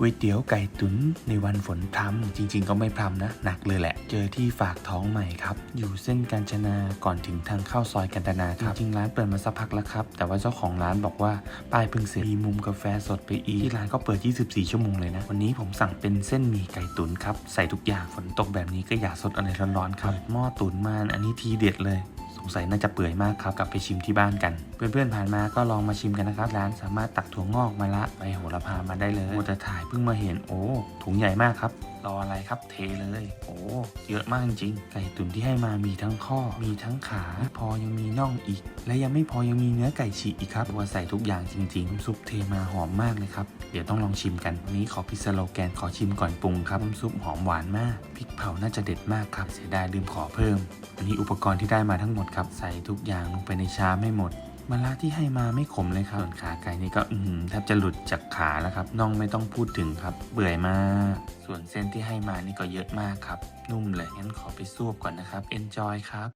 ก๋วยเตี๋ยวไก่ตุ๋นในวันฝนพรำจริง ๆ ก็ไม่พรำนะ หนักเลยแหละ เจอที่ฝากท้องใหม่ครับ อยู่เส้นกาญจนาก่อนถึงทางเข้าซอยกันตนาครับ จริงๆร้านเปิดมาสักพักแล้วครับ แต่ว่าเจ้าของร้านบอกว่าป้ายเพิ่งเสร็จมีมุมกาแฟสดไปอีกที่ร้านก็เปิด 24 ชั่วโมงเลยนะ วันนี้ผมสั่งเป็นเส้นหมี่ไก่ตุ๋นครับ ใส่ทุกอย่างฝนตกแบบนี้ก็อยากสดอะไรร้อนๆครับหม้อตุ๋นมาอันนี้ทีเด็ดเลยส งสัยน่าจะเปื่อยมากครับกลับไปชิมที่บ้านกัน เพื่อนๆผ่านมาก็ลองมาชิมกันนะครับร้านสามารถตักถั่วงอกมาละใบโหระพามาได้เลยโมแต่ถ่ายเพิ่งมาเห็นโอ้ถุงใหญ่มากครับ ออะไรครับเทเลยโอ้เยอะมากจริงไก่ตุ๋นที่ให้มามีทั้งข้อมีทั้งขาไม่พอยังมีน่องอีก และยังไม่พอยังมีเนื้อไก่ฉีกอีกครับว่าใส่ทุกอย่างจริงๆซุปเทมาหอมมากเลยครับเดี๋ยวต้องลองชิมกันวันนี้ขอพิสโลแกนขอชิมก่อนปรุงครับน้ำซุปหอมหวานมากพริกเผาน่าจะเด็ดมากครับเสียดายลืมขอเพิ่ม อันนี้อุปกรณ์ที่ได้มาทั้งหมดครับใส่ทุกอย่างลงไปในชามให้หมดมะระที่ให้มาไม่ขมเลยครับส่วนขาไก่นี่ก็อือหือแทบจะหลุดจากขาแล้วครับน่องไม่ต้องพูดถึงครับเบื่อยมาก ส่วนเส้นที่ให้มานี่ก็เยอะมากครับ นุ่มเลยงั้นขอไปซวบก่อนนะครับ enjoy ครับ